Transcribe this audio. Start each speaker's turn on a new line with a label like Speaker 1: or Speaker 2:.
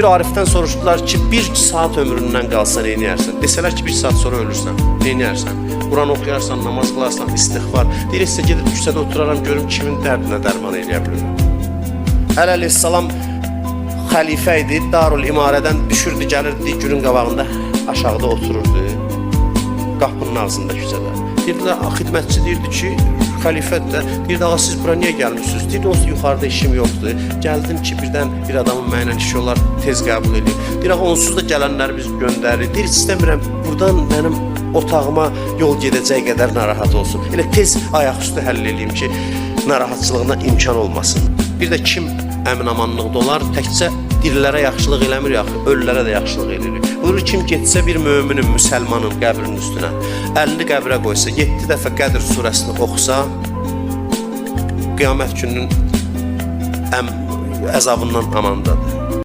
Speaker 1: Bir Arif'ten soruşdular ki bir saat ömründən qalsa nə edərsən? Desələr ki bir saat sonra ölürsən, nə edərsən? Quran oxuyarsan, namaz qılarsan, istiğfar. Deyirsə gedib küçədə oturaram görüm kimin dərdinə dərman eləyə bilirəm. Əl əleyhissalam xəlifə idi. Darul İmarədən düşürdü, gəlirdi günün qabağında aşağıda otururdu. Qapının ağzında küçədə. Dedilər, xidmətçi deyirdi ki, xəlifədir də. Deyirdi, ağa siz bura niyə gəlmisiniz? Deyirdi, o yuxarıda işim yoxdur. Gəldim ki, birdən bir adamın mənlə işi olar, tez qəbul edin. Deyir, ağa onsuz da gələnləri biz göndərir. Deyir, istəmirəm, buradan mənim otağıma yol gedəcək qədər narahat olsun. Elə tez ayaqüstü həll eləyim ki, narahatçılığına imkan olmasın. Bir də kim əmin-amanlıqda olar, təkcə dirilərə yaxşılıq eləmir, yaxı ölülərə də yaxşılıq eləyir. Buyurur kim getsə bir möminin, müsəlmanın qəbrinin üstünə 50 qəbrə qoysa, 7 dəfə Qədr surəsini oxusa, qiyamət gününün əm əzabından amandadır.